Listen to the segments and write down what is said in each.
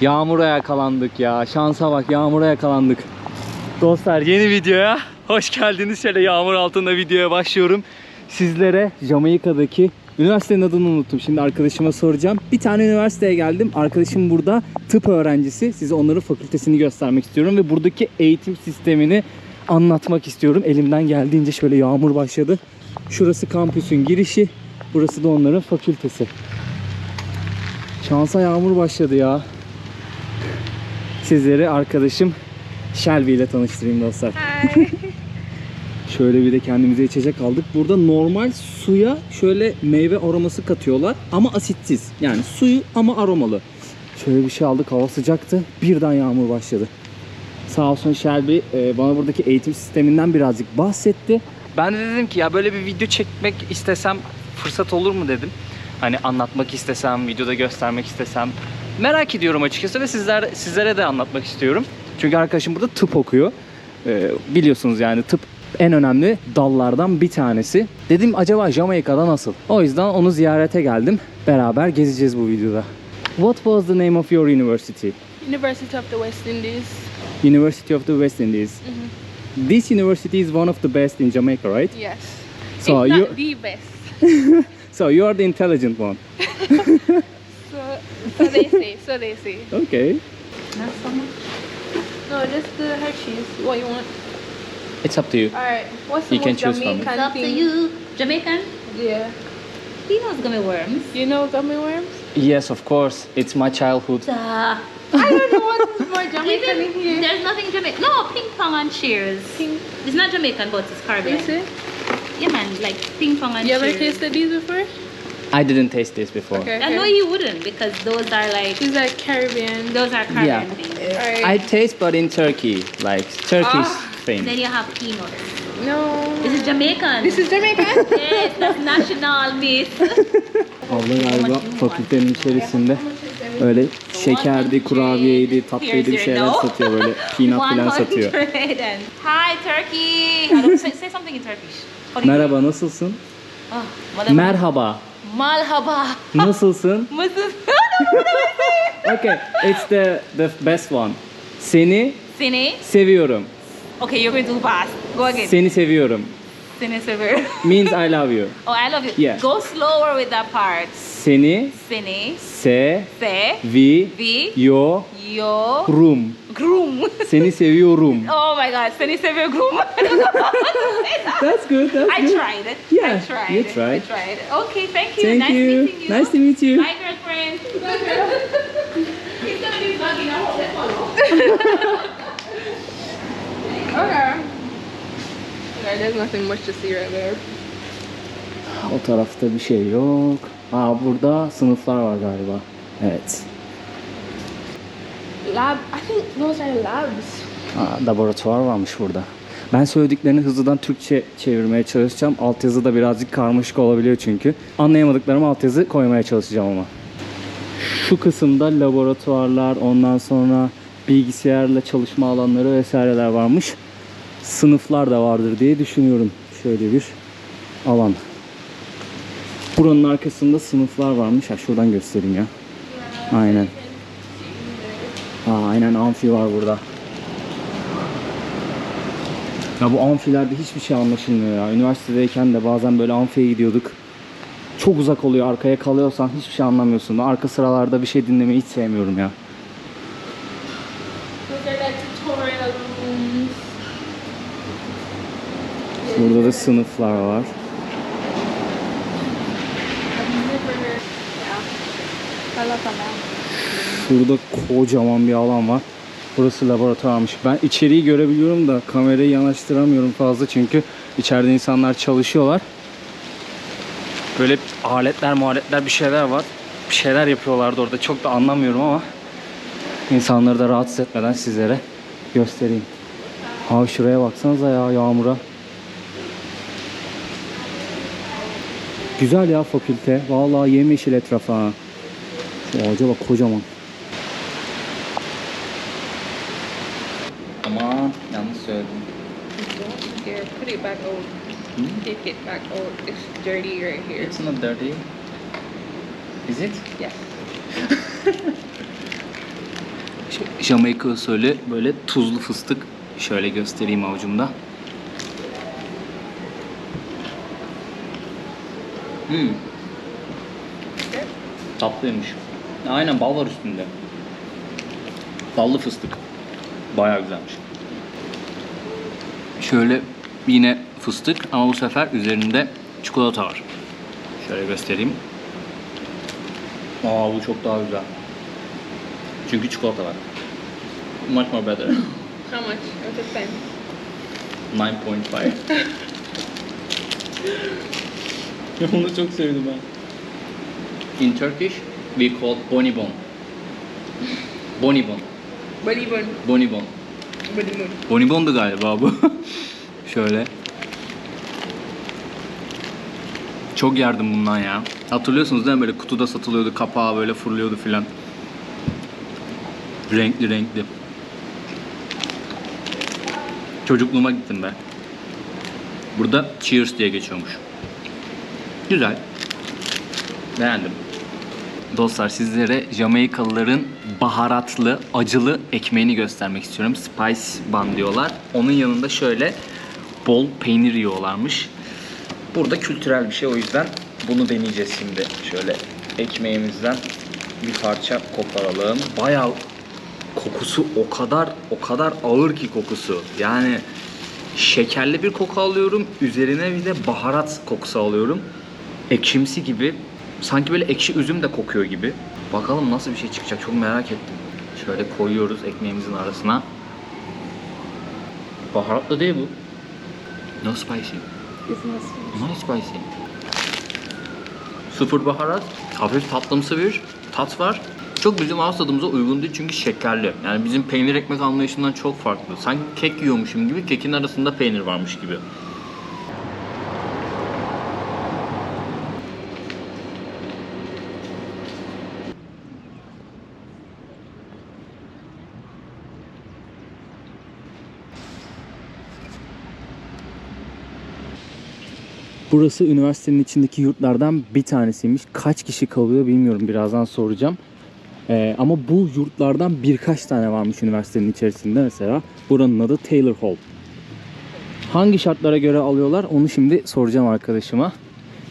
Yağmura yakalandık ya. Şansa bak yağmura yakalandık. Dostlar yeni videoya hoş geldiniz. Şöyle yağmur altında videoya başlıyorum. Sizlere Jamaika'daki üniversitenin adını unuttum. Şimdi arkadaşıma soracağım. Bir tane üniversiteye geldim. Arkadaşım burada tıp öğrencisi. Size onların fakültesini göstermek istiyorum ve buradaki eğitim sistemini anlatmak istiyorum. Elimden geldiğince şöyle yağmur başladı. Şurası kampüsün girişi. Burası da onların fakültesi. Şansa yağmur başladı ya. Sizleri arkadaşım Shelby ile tanıştırayım dostlar. Şöyle bir de kendimize içecek aldık. Burada normal suya şöyle meyve aroması katıyorlar ama asitsiz. Yani suyu ama aromalı. Şöyle bir şey aldık. Hava sıcaktı. Birden yağmur başladı. Sağ olsun Shelby e, bana buradaki eğitim sisteminden birazcık bahsetti. Ben de dedim ki ya böyle bir video çekmek istesem fırsat olur mu dedim. Hani anlatmak istesem, videoda göstermek istesem. Merak ediyorum açıkçası ve sizler sizlere de anlatmak istiyorum. Çünkü arkadaşım burada tıp okuyor. Ee, biliyorsunuz yani tıp en önemli dallardan bir tanesi. Dedim acaba Jamaika'da nasıl? O yüzden onu ziyarete geldim. Beraber gezeceğiz bu videoda. What was the name of your university? University of the West Indies. University of the West Indies. This university is one of the best in Jamaica, right? Yes. So it's you not the best. so you are the intelligent one. So, so they say. So they say. Okay. Not so much. No, just the Hershey's. What you want? It's up to you. All right. What's the You can most choose from it. Jamaican It's up to you. Jamaican? Yeah. He knows gummy worms. You know gummy worms? Yes, of course. It's my childhood. Duh. I don't know what is more Jamaican in here. there's nothing Jamaican. No, ping pong and cheers. Ping- It's not Jamaican, but it's Caribbean. Is it? Yeah, man, like ping pong and You ever cheers. tasted these before? I didn't taste this before. Okay. I know you wouldn't because those are like These are Caribbean. those are Caribbean Yeah. things. Alright. I taste but in Turkey, like Turkish Ah. thing. Then you have peanuts. no. This is Jamaican. This is Jamaican? yes, that's national miss. Abla galiba fakültenin içerisinde öyle şekerdi, kurabiyeydi, tatlıydı bir şeyler satıyor böyle peanut falan satıyor. 100 and- Hi Turkey. I don't say, say something in Turkish. Merhaba nasılsın? Oh, whatever. Merhaba. Malhaba. Nasılsın? Mısın? Okay, it's the the best one. Seni Seni. seviyorum. Okay, you're going too fast. Go again. Seni seviyorum. Seni seviyorum. Means I love you. Oh, I love you. Yeah. Go slower with that part. Seni Seni. Se. Se. Vi. Yo. Rum. Groom. Seni seviyorum. Oh my god. Seni seviyorum. Groom. That's good. That's I good. tried it. Yeah, I tried you it. tried. I tried it. Okay, thank you. Thank nice you. meeting you. Nice to meet you. Bye, girlfriend. He's gonna be vlogging. I hope they follow. Okay. Okay, there's nothing much to see right there. O tarafta bir şey yok. Aa burada sınıflar var galiba. Evet. Lab. I think those are labs. Aa, laboratuvar varmış burada. Ben söylediklerini hızlıdan Türkçe çevirmeye çalışacağım. Altyazı da birazcık karmaşık olabiliyor çünkü. Anlayamadıklarımı altyazı koymaya çalışacağım ama. Şu kısımda laboratuvarlar, ondan sonra bilgisayarla çalışma alanları vesaireler varmış. Sınıflar da vardır diye düşünüyorum. Şöyle bir alan. Buranın arkasında sınıflar varmış. Ha şuradan göstereyim ya. Aynen. Aa, aynen amfi var burada. Ya bu amfilerde hiçbir şey anlaşılmıyor ya. Üniversitedeyken de bazen böyle amfiye gidiyorduk. Çok uzak oluyor. Arkaya kalıyorsan hiçbir şey anlamıyorsun. Arka sıralarda bir şey dinlemeyi hiç sevmiyorum ya. Those are like tutorial rooms. Burada da sınıflar var. Burada kocaman bir alan var. Burası laboratuvarmış. Ben içeriği görebiliyorum da kamerayı yanaştıramıyorum fazla çünkü içeride insanlar çalışıyorlar. Böyle aletler mualetler bir şeyler var. Bir şeyler yapıyorlardı orada. Çok da anlamıyorum ama insanları da rahatsız etmeden sizlere göstereyim. Abi şuraya baksanıza ya yağmura. Güzel ya fakülte. Vallahi yemyeşil etrafı ha. Şu ağaca bak kocaman. Aman yanlış söyledim. Don't here, put it back out. Take it back out. It's dirty right here. It's not dirty. Is it? Yes. Jamaika usulü böyle tuzlu fıstık. Şöyle göstereyim avucumda. Hmm. Tatlıymış. Aynen bal var üstünde. Ballı fıstık. Bayağı güzelmiş. Şöyle yine fıstık ama bu sefer üzerinde çikolata var. Şöyle göstereyim. Aa bu çok daha güzel. Çünkü çikolata var. Much more better. How much? What's the same? 9.5. Onu çok sevdim ben. In Turkish we call bonibon. Bonibon. Bonibon. Buddy bun. Bonibondu galiba bu. Şöyle. Çok yerdim bundan ya. Hatırlıyorsunuz değil mi? Böyle kutuda satılıyordu. Kapağı böyle fırlıyordu filan. Renkli renkli. Çocukluğuma gittim be. Burada Cheers diye geçiyormuş. Güzel. Beğendim. Dostlar sizlere Jamaikalıların baharatlı, acılı ekmeğini göstermek istiyorum. Spice bun diyorlar. Onun yanında şöyle bol peynir yiyorlarmış. Burada kültürel bir şey o yüzden bunu deneyeceğiz şimdi. Şöyle ekmeğimizden bir parça koparalım. Bayağı kokusu o kadar o kadar ağır ki kokusu. Yani şekerli bir koku alıyorum. Üzerine bir de baharat kokusu alıyorum. Ekşimsi gibi. Sanki böyle ekşi üzüm de kokuyor gibi. Bakalım nasıl bir şey çıkacak çok merak ettim. Şöyle koyuyoruz ekmeğimizin arasına. Baharatlı değil bu. No spicy. It's not sweet. No spicy. Sıfır baharat. Hafif tatlımsı bir tat var. Çok bizim ağız tadımıza uygun değil çünkü şekerli. Yani bizim peynir ekmek anlayışından çok farklı. Sanki kek yiyormuşum gibi kekin arasında peynir varmış gibi. Burası üniversitenin içindeki yurtlardan bir tanesiymiş. Kaç kişi kalıyor bilmiyorum. Birazdan soracağım. Ee, ama bu yurtlardan birkaç tane varmış üniversitenin içerisinde mesela. Buranın adı Taylor Hall. Hangi şartlara göre alıyorlar onu şimdi soracağım arkadaşıma.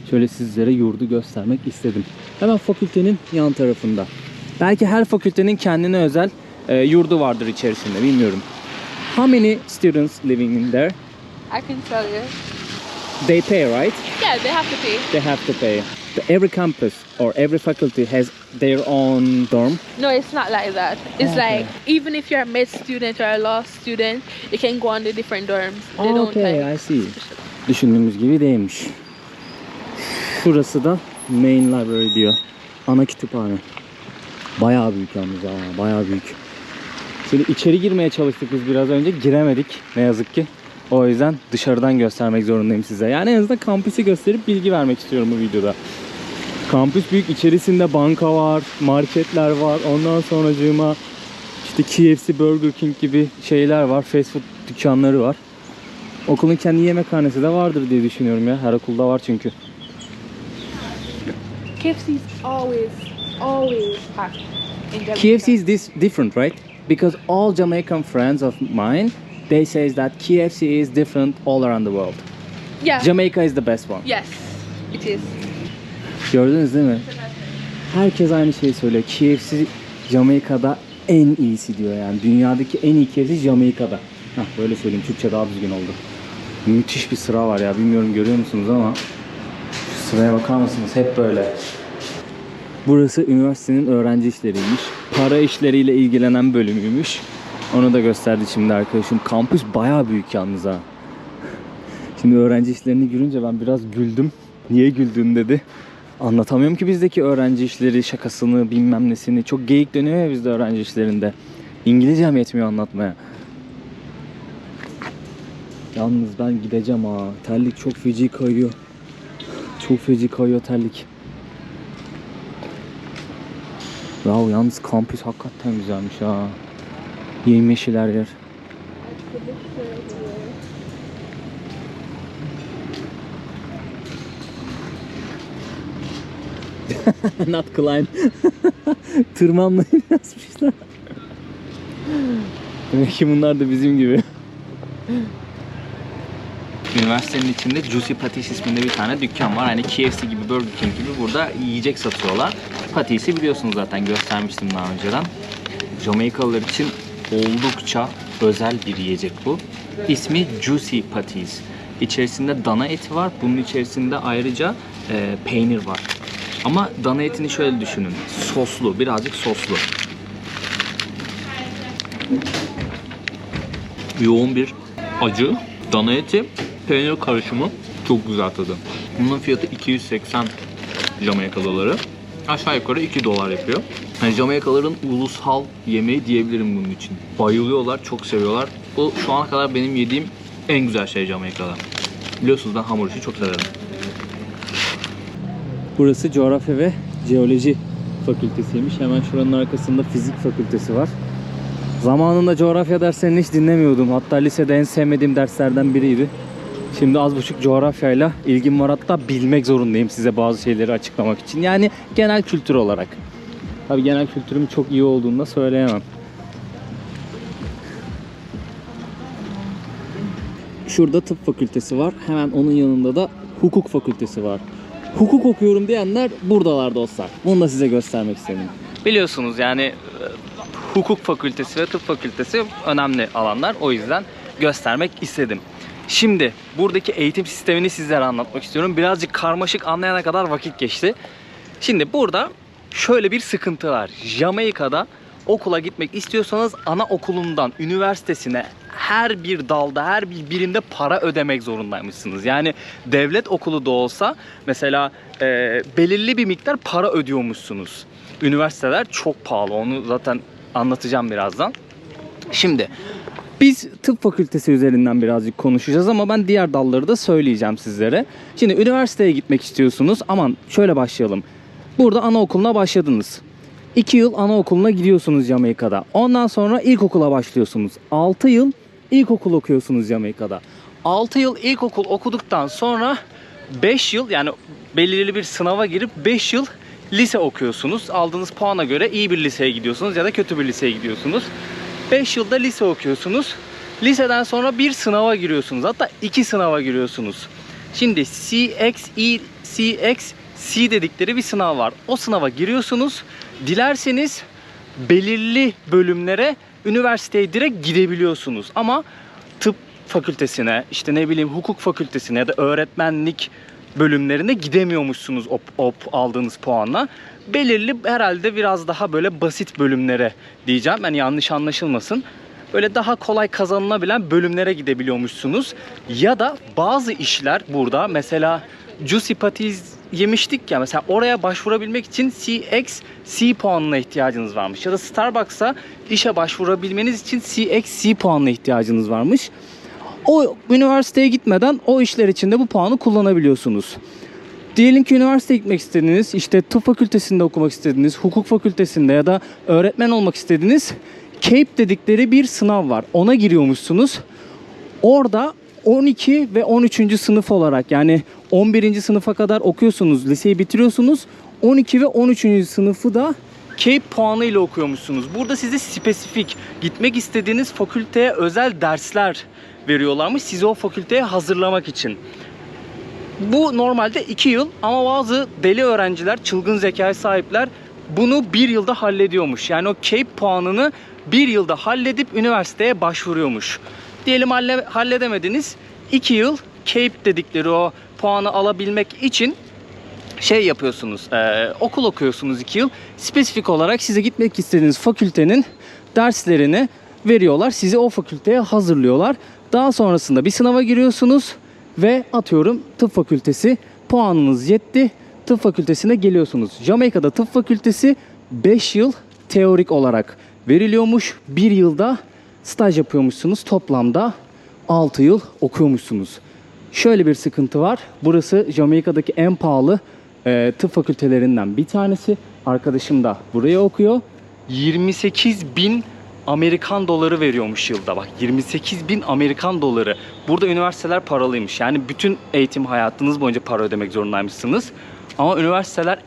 Şöyle sizlere yurdu göstermek istedim. Hemen fakültenin yan tarafında. Belki her fakültenin kendine özel e, yurdu vardır içerisinde bilmiyorum. How many students living in there? I can tell you. They pay, right? Yeah, they have to pay. they have to pay. Every campus or every faculty has their own dorm. No, it's not like that. It's Okay. like even if you're a med student or a law student, you can go on the different dorms. They don't okay, like. I see. Düşündüğümüz gibi değilmiş. Şurası da main library diyor. Ana kütüphane. Bayağı büyük yalnız ha, bayağı büyük. Şimdi içeri girmeye çalıştık biz biraz önce. Giremedik ne yazık ki. O yüzden dışarıdan göstermek zorundayım size. Yani en azından kampüsü gösterip bilgi vermek istiyorum bu videoda. Kampüs büyük. içerisinde banka var, marketler var. Ondan sonracığıma işte KFC, Burger King gibi şeyler var. Fast food dükkanları var. Okulun kendi yemekhanesi de vardır diye düşünüyorum ya. Her okulda var çünkü. KFC's always, always packed. KFC is this different, right? Because all Jamaican friends of mine, they say that KFC is different all around the world. Yeah. Jamaica is the best one. yes, it is. Gördünüz değil mi? Herkes aynı şeyi söylüyor. KFC Jamaika'da en iyisi diyor yani. Dünyadaki en iyi KFC Jamaika'da. Hah böyle söyleyeyim. Türkçe daha düzgün oldu. Müthiş bir sıra var ya. Bilmiyorum görüyor musunuz ama şu sıraya bakar mısınız? Hep böyle. Burası üniversitenin öğrenci işleriymiş. Para işleriyle ilgilenen bölümüymüş. Onu da gösterdi şimdi arkadaşım. Kampüs bayağı büyük yalnız ha. Şimdi öğrenci işlerini görünce ben biraz güldüm. Niye güldün dedi. Anlatamıyorum ki bizdeki öğrenci işleri, şakasını, bilmem nesini. Çok geyik dönüyor ya bizde öğrenci işlerinde. İngilizcem yetmiyor anlatmaya. Yalnız ben gideceğim ha. Terlik çok feci kayıyor. Çok feci kayıyor terlik. Bravo yalnız kampüs hakikaten güzelmiş ha. Yemyeşil her yer. Not climb. Tırmanmayı yazmışlar. Demek ki bunlar da bizim gibi. Üniversitenin içinde Juicy Patties isminde bir tane dükkan var. Hani KFC gibi, Burger King gibi burada yiyecek satıyorlar. Patties'i biliyorsunuz zaten göstermiştim daha önceden. Jamaikalılar için oldukça özel bir yiyecek bu. İsmi Juicy Patties. İçerisinde dana eti var. Bunun içerisinde ayrıca e, peynir var. Ama dana etini şöyle düşünün. Soslu, birazcık soslu. Yoğun bir acı, dana eti, peynir karışımı çok güzel tadı. Bunun fiyatı 280 Jamaika doları. Aşağı yukarı 2 dolar yapıyor. Yani Jamaikalıların ulusal yemeği diyebilirim bunun için. Bayılıyorlar, çok seviyorlar. Bu şu ana kadar benim yediğim en güzel şey Jamaika'da. Biliyorsunuz ben hamur işi çok severim. Burası coğrafya ve jeoloji fakültesiymiş. Hemen şuranın arkasında fizik fakültesi var. Zamanında coğrafya derslerini hiç dinlemiyordum. Hatta lisede en sevmediğim derslerden biriydi. Şimdi az buçuk coğrafyayla ilgim var hatta bilmek zorundayım size bazı şeyleri açıklamak için. Yani genel kültür olarak. Tabii genel kültürüm çok iyi olduğunu da söyleyemem. Şurada tıp fakültesi var. Hemen onun yanında da hukuk fakültesi var. Hukuk okuyorum diyenler buradalar dostlar. Bunu da size göstermek istedim. Biliyorsunuz yani e, hukuk fakültesi ve tıp fakültesi önemli alanlar. O yüzden göstermek istedim. Şimdi buradaki eğitim sistemini sizlere anlatmak istiyorum. Birazcık karmaşık anlayana kadar vakit geçti. Şimdi burada şöyle bir sıkıntı var. Jamaika'da okula gitmek istiyorsanız ana okulundan üniversitesine her bir dalda, her bir birimde para ödemek zorundaymışsınız. Yani devlet okulu da olsa mesela e, belirli bir miktar para ödüyormuşsunuz. Üniversiteler çok pahalı. Onu zaten anlatacağım birazdan. Şimdi biz tıp fakültesi üzerinden birazcık konuşacağız ama ben diğer dalları da söyleyeceğim sizlere. Şimdi üniversiteye gitmek istiyorsunuz. Aman şöyle başlayalım. Burada anaokuluna başladınız. 2 yıl anaokuluna gidiyorsunuz Jamaika'da. Ondan sonra ilkokula başlıyorsunuz. 6 yıl ilkokul okuyorsunuz Jamaika'da. 6 yıl ilkokul okuduktan sonra 5 yıl yani belirli bir sınava girip 5 yıl lise okuyorsunuz. Aldığınız puana göre iyi bir liseye gidiyorsunuz ya da kötü bir liseye gidiyorsunuz. 5 yılda lise okuyorsunuz. Liseden sonra bir sınava giriyorsunuz. Hatta iki sınava giriyorsunuz. Şimdi CXE, CXC dedikleri bir sınav var. O sınava giriyorsunuz. Dilerseniz belirli bölümlere üniversiteye direkt gidebiliyorsunuz. Ama tıp fakültesine, işte ne bileyim hukuk fakültesine ya da öğretmenlik bölümlerine gidemiyormuşsunuz o, o aldığınız puanla. Belirli herhalde biraz daha böyle basit bölümlere diyeceğim. Yani yanlış anlaşılmasın. Böyle daha kolay kazanılabilen bölümlere gidebiliyormuşsunuz. Ya da bazı işler burada mesela Juicy Patties yemiştik ya mesela oraya başvurabilmek için CXC puanına ihtiyacınız varmış. Ya da Starbucks'a işe başvurabilmeniz için CXC puanına ihtiyacınız varmış. O üniversiteye gitmeden o işler için de bu puanı kullanabiliyorsunuz. Diyelim ki üniversiteye gitmek istediniz, işte tıp fakültesinde okumak istediniz, hukuk fakültesinde ya da öğretmen olmak istediniz. CAPE dedikleri bir sınav var. Ona giriyormuşsunuz. Orada 12 ve 13. sınıf olarak yani 11. sınıfa kadar okuyorsunuz, liseyi bitiriyorsunuz. 12 ve 13. sınıfı da CAPE puanı ile okuyormuşsunuz. Burada size spesifik gitmek istediğiniz fakülteye özel dersler veriyorlarmış sizi o fakülteye hazırlamak için. Bu normalde 2 yıl ama bazı deli öğrenciler, çılgın zekaya sahipler bunu bir yılda hallediyormuş. Yani o CAPE puanını bir yılda halledip üniversiteye başvuruyormuş. Diyelim halle- halledemediniz. 2 yıl CAPE dedikleri o puanı alabilmek için şey yapıyorsunuz, e, okul okuyorsunuz 2 yıl. Spesifik olarak size gitmek istediğiniz fakültenin derslerini veriyorlar. Sizi o fakülteye hazırlıyorlar. Daha sonrasında bir sınava giriyorsunuz ve atıyorum tıp fakültesi puanınız yetti. Tıp fakültesine geliyorsunuz. Jamaika'da tıp fakültesi 5 yıl teorik olarak veriliyormuş. 1 yılda staj yapıyormuşsunuz. Toplamda 6 yıl okuyormuşsunuz. Şöyle bir sıkıntı var. Burası Jamaika'daki en pahalı e, tıp fakültelerinden bir tanesi. Arkadaşım da buraya okuyor. 28 bin Amerikan doları veriyormuş yılda bak 28 bin Amerikan doları. Burada üniversiteler paralıymış. Yani bütün eğitim hayatınız boyunca para ödemek zorundaymışsınız. Ama üniversiteler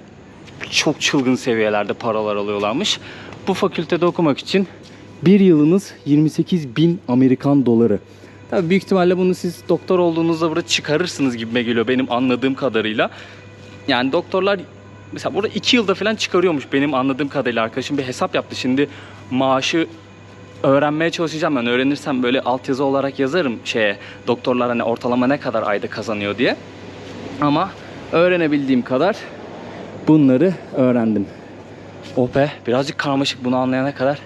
çok çılgın seviyelerde paralar alıyorlarmış. Bu fakültede okumak için Bir yılınız 28 bin Amerikan doları. Tabii büyük ihtimalle bunu siz doktor olduğunuzda burada çıkarırsınız gibime geliyor benim anladığım kadarıyla. Yani doktorlar mesela burada 2 yılda falan çıkarıyormuş benim anladığım kadarıyla. Arkadaşım bir hesap yaptı. Şimdi maaşı öğrenmeye çalışacağım ben. Öğrenirsem böyle altyazı olarak yazarım şeye doktorlar hani ortalama ne kadar ayda kazanıyor diye. Ama öğrenebildiğim kadar bunları öğrendim. Oh be birazcık karmaşık bunu anlayana kadar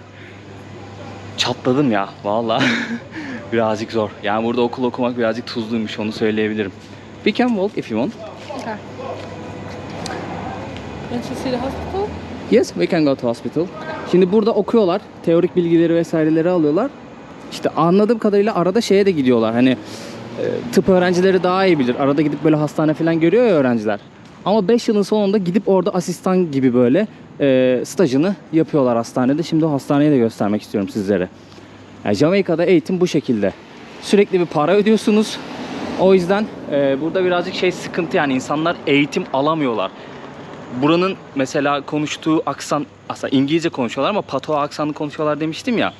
çatladım ya valla. birazcık zor. Yani burada okul okumak birazcık tuzluymuş onu söyleyebilirim. We can walk if you want. Okay. Want to see the hospital? Yes, we can go to hospital. Şimdi burada okuyorlar. Teorik bilgileri vesaireleri alıyorlar. İşte anladığım kadarıyla arada şeye de gidiyorlar. Hani e, tıp öğrencileri daha iyi bilir. Arada gidip böyle hastane falan görüyor ya öğrenciler. Ama 5 yılın sonunda gidip orada asistan gibi böyle e, stajını yapıyorlar hastanede. Şimdi o hastaneyi de göstermek istiyorum sizlere. Yani Jamaika'da eğitim bu şekilde. Sürekli bir para ödüyorsunuz. O yüzden e, burada birazcık şey sıkıntı yani insanlar eğitim alamıyorlar buranın mesela konuştuğu aksan aslında İngilizce konuşuyorlar ama patoa aksanlı konuşuyorlar demiştim ya.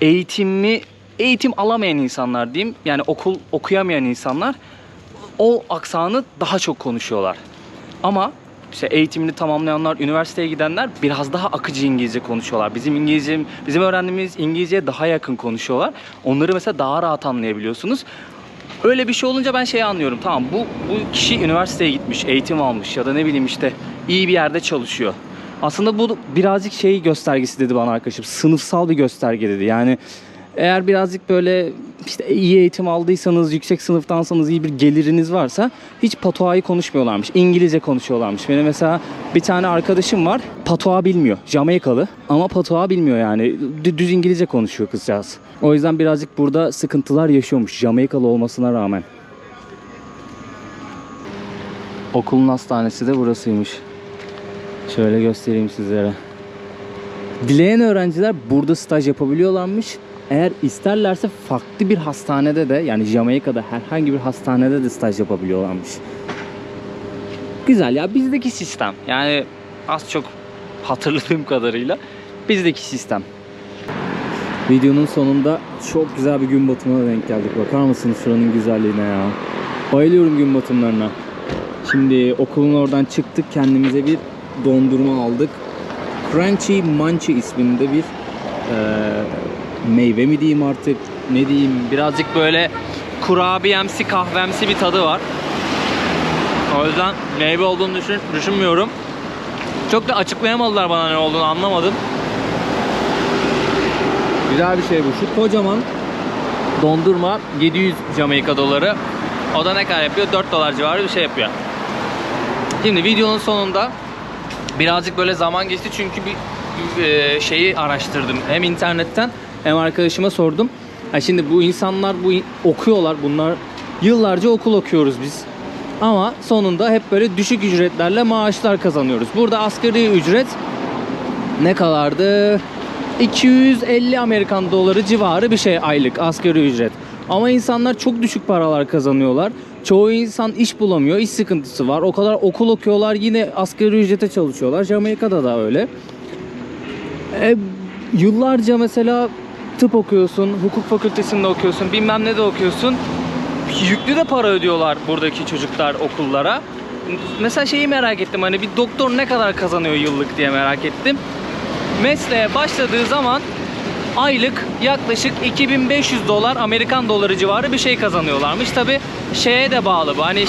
Eğitimi eğitim alamayan insanlar diyeyim. Yani okul okuyamayan insanlar o aksanı daha çok konuşuyorlar. Ama işte eğitimini tamamlayanlar, üniversiteye gidenler biraz daha akıcı İngilizce konuşuyorlar. Bizim İngilizce, bizim öğrendiğimiz İngilizceye daha yakın konuşuyorlar. Onları mesela daha rahat anlayabiliyorsunuz. Öyle bir şey olunca ben şeyi anlıyorum. Tamam bu bu kişi üniversiteye gitmiş, eğitim almış ya da ne bileyim işte iyi bir yerde çalışıyor. Aslında bu birazcık şey göstergesi dedi bana arkadaşım. Sınıfsal bir gösterge dedi. Yani eğer birazcık böyle işte iyi eğitim aldıysanız, yüksek sınıftansanız, iyi bir geliriniz varsa hiç patoayı konuşmuyorlarmış. İngilizce konuşuyorlarmış. Benim mesela bir tane arkadaşım var. Patoa bilmiyor. Jamaikalı ama patoa bilmiyor yani. Dü- Düz İngilizce konuşuyor kızcağız. O yüzden birazcık burada sıkıntılar yaşıyormuş. Jamaikalı olmasına rağmen. Okulun hastanesi de burasıymış. Şöyle göstereyim sizlere. Dileyen öğrenciler burada staj yapabiliyorlarmış. Eğer isterlerse farklı bir hastanede de yani Jamaika'da herhangi bir hastanede de staj yapabiliyorlarmış. Güzel ya bizdeki sistem. Yani az çok hatırladığım kadarıyla bizdeki sistem. Videonun sonunda çok güzel bir gün batımına denk geldik. Bakar mısınız şuranın güzelliğine ya. Bayılıyorum gün batımlarına. Şimdi okulun oradan çıktık kendimize bir dondurma aldık. Crunchy Munchy isminde bir eee, meyve mi diyeyim artık ne diyeyim birazcık böyle kurabiyemsi kahvemsi bir tadı var. O yüzden meyve olduğunu düşün, düşünmüyorum. Çok da açıklayamadılar bana ne olduğunu anlamadım. Güzel bir şey bu. Şu kocaman dondurma 700 Jamaika doları. O da ne kadar yapıyor? 4 dolar civarı bir şey yapıyor. Şimdi videonun sonunda birazcık böyle zaman geçti çünkü bir e, şeyi araştırdım. Hem internetten hem arkadaşıma sordum. Ha şimdi bu insanlar bu okuyorlar. Bunlar yıllarca okul okuyoruz biz. Ama sonunda hep böyle düşük ücretlerle maaşlar kazanıyoruz. Burada asgari ücret ne kadardı? 250 Amerikan doları civarı bir şey aylık asgari ücret. Ama insanlar çok düşük paralar kazanıyorlar. Çoğu insan iş bulamıyor, iş sıkıntısı var. O kadar okul okuyorlar yine asgari ücrete çalışıyorlar. Jamaika'da da öyle. E, yıllarca mesela tıp okuyorsun, hukuk fakültesinde okuyorsun, bilmem ne de okuyorsun. Yüklü de para ödüyorlar buradaki çocuklar okullara. Mesela şeyi merak ettim hani bir doktor ne kadar kazanıyor yıllık diye merak ettim. Mesleğe başladığı zaman aylık yaklaşık 2500 dolar Amerikan doları civarı bir şey kazanıyorlarmış. Tabi şeye de bağlı bu hani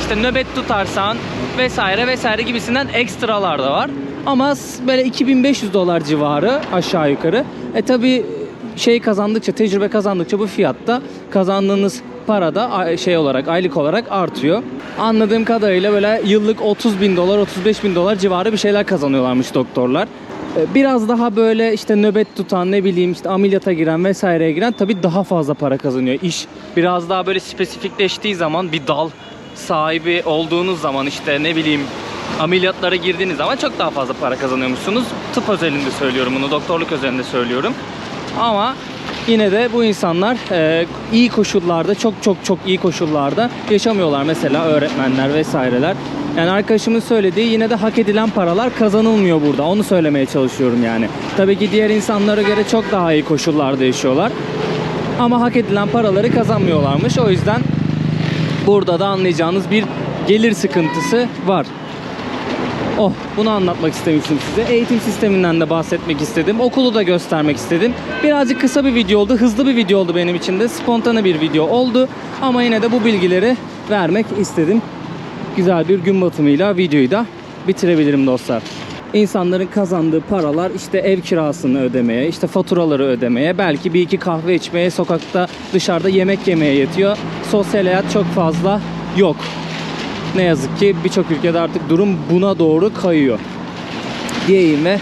işte nöbet tutarsan vesaire vesaire gibisinden ekstralar da var. Ama böyle 2500 dolar civarı aşağı yukarı. E tabi şey kazandıkça tecrübe kazandıkça bu fiyatta kazandığınız para da şey olarak aylık olarak artıyor. Anladığım kadarıyla böyle yıllık 30 bin dolar 35 bin dolar civarı bir şeyler kazanıyorlarmış doktorlar. Ee, Biraz daha böyle işte nöbet tutan ne bileyim işte ameliyata giren vesaireye giren tabii daha fazla para kazanıyor. İş biraz daha böyle spesifikleştiği zaman bir dal sahibi olduğunuz zaman işte ne bileyim ameliyatlara girdiğiniz zaman çok daha fazla para kazanıyormuşsunuz. Tıp özelinde söylüyorum bunu, doktorluk özelinde söylüyorum. Ama yine de bu insanlar e, iyi koşullarda, çok çok çok iyi koşullarda yaşamıyorlar. Mesela öğretmenler vesaireler. Yani arkadaşımın söylediği yine de hak edilen paralar kazanılmıyor burada. Onu söylemeye çalışıyorum yani. Tabii ki diğer insanlara göre çok daha iyi koşullarda yaşıyorlar. Ama hak edilen paraları kazanmıyorlarmış. O yüzden burada da anlayacağınız bir gelir sıkıntısı var. Oh, bunu anlatmak istemiştim size. Eğitim sisteminden de bahsetmek istedim. Okulu da göstermek istedim. Birazcık kısa bir video oldu. Hızlı bir video oldu benim için de. Spontane bir video oldu. Ama yine de bu bilgileri vermek istedim. Güzel bir gün batımıyla videoyu da bitirebilirim dostlar. İnsanların kazandığı paralar işte ev kirasını ödemeye, işte faturaları ödemeye, belki bir iki kahve içmeye, sokakta dışarıda yemek yemeye yetiyor. Sosyal hayat çok fazla yok. Ne yazık ki birçok ülkede artık durum buna doğru kayıyor. Diyeyim ve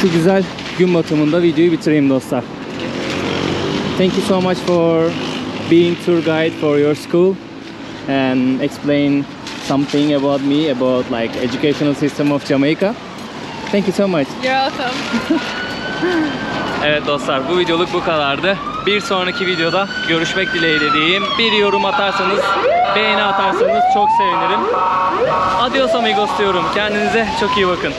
şu güzel gün batımında videoyu bitireyim dostlar. Thank you so much for being tour guide for your school and explain something about me about like educational system of Jamaica. Thank you so much. You're welcome. Evet dostlar bu videoluk bu kadardı. Bir sonraki videoda görüşmek dileğiyle diyeyim. Bir yorum atarsanız, beğeni atarsanız çok sevinirim. Adios amigos diyorum. Kendinize çok iyi bakın.